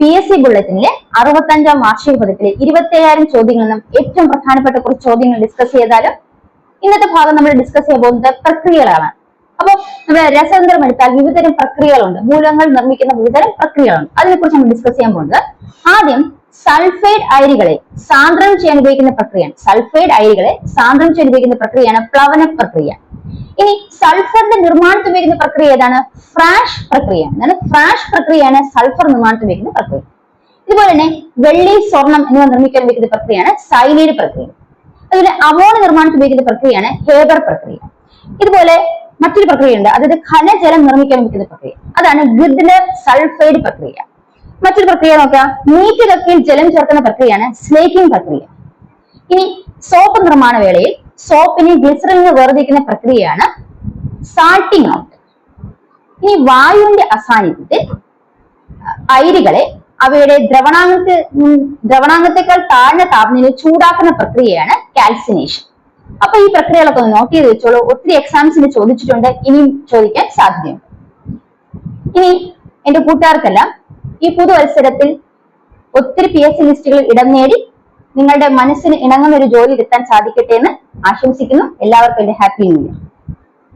P S C ബുള്ളറ്റിനിലെ അറുപത്തഞ്ചാം വാർഷിക പതിപ്പിലെ ഇരുപത്തിയ്യായിരം ചോദ്യങ്ങളിൽ നിന്നും ഏറ്റവും പ്രധാനപ്പെട്ട കുറച്ച് ചോദ്യങ്ങൾ ഡിസ്കസ് ചെയ്താലും ഇന്നത്തെ ഭാഗം നമ്മൾ ഡിസ്കസ് ചെയ്യാൻ പോകുന്നത് പ്രക്രിയകളാണ്. അപ്പൊ നമ്മുടെ രസതന്ത്രം എടുത്താൽ വിവിധതരം പ്രക്രിയകളുണ്ട്. മൂലങ്ങൾ നിർമ്മിക്കുന്ന വിവിധതരം പ്രക്രിയകളുണ്ട്. അതിനെക്കുറിച്ച് നമ്മൾ ഡിസ്കസ് ചെയ്യാൻ പോകുന്നത് ആദ്യം സൾഫൈഡ് അയിരികളെ സാന്ദ്രം ചെയ്യാൻ ഉപയോഗിക്കുന്ന പ്രക്രിയയാണ് സൾഫൈഡ് അയിരികളെ സാന്ദ്രം ചെയ്യാൻ ഉപയോഗിക്കുന്ന പ്രക്രിയയാണ് പ്ലവന പ്രക്രിയ. ഇനി സൾഫറിന്റെ നിർമ്മാണത്തിന് ഉപയോഗിക്കുന്ന പ്രക്രിയ ഏതാണ്? ഫ്രാഷ് പ്രക്രിയ അതായത് ഫ്രാഷ് പ്രക്രിയയാണ് സൾഫർ നിർമ്മാണത്തിന് ഉപയോഗിക്കുന്ന പ്രക്രിയ. ഇതുപോലെ തന്നെ വെള്ളി സ്വർണം എന്നിവ നിർമ്മിക്കാൻ ഉപയോഗിക്കുന്ന പ്രക്രിയയാണ് സൈനൈഡ് പ്രക്രിയ. അതുപോലെ അമോണ നിർമ്മാണത്തിന് ഉപയോഗിക്കുന്ന പ്രക്രിയയാണ് ഹേബർ പ്രക്രിയ. ഇതുപോലെ മറ്റൊരു പ്രക്രിയ ഉണ്ട് അതായത് ഖനജലം നിർമ്മിക്കാൻ ഉപയോഗിക്കുന്ന പ്രക്രിയ. അതാണ് ഗിർഡിലർ സൾഫൈഡ് പ്രക്രിയ. മറ്റൊരു പ്രക്രിയ നോക്കാം. നീറ്റ് കക്കിയിൽ ജലം ചേർക്കുന്ന പ്രക്രിയയാണ് സ്ലേക്കിംഗ് പ്രക്രിയ. ഇനി സോപ്പ് നിർമ്മാണ വേളയിൽ സോപ്പിനെ ഗ്ലിസറിൽ നിന്ന് വേർതിരിക്കുന്ന പ്രക്രിയയാണ് സാൾട്ടിംഗ് ഔട്ട് ഇനി വായുവിന്റെ അസാന്നിധ്യത്തിൽ അയിരുകളെ അവയുടെ ദ്രവണാംഗത്തെ ദ്രവണാംഗത്തെക്കാൾ താഴ്ന്ന താപനില ചൂടാക്കുന്ന പ്രക്രിയയാണ് കാൽസിനേഷൻ അപ്പൊ ഈ പ്രക്രിയകളൊക്കെ ഒന്ന് നോട്ട് ചെയ്ത് വെച്ചോളൂ. ഒത്തിരി എക്സാംസിന് ചോദിച്ചിട്ടുണ്ട്. ഇനിയും ചോദിക്കാൻ സാധ്യതയുണ്ട്. ഇനി എന്റെ കൂട്ടുകാർക്കെല്ലാം ഈ പുതുവത്സരത്തിൽ ഒത്തിരി പി എസ് സി ലിസ്റ്റുകളിൽ ഇടം നേടി നിങ്ങളുടെ മനസ്സിന് ഇണങ്ങുന്ന ഒരു ജോലി കിട്ടാൻ സാധിക്കട്ടെ എന്ന് ആശംസിക്കുന്നു. എല്ലാവർക്കും എന്റെ ഹാപ്പി ന്യൂ ഇയർ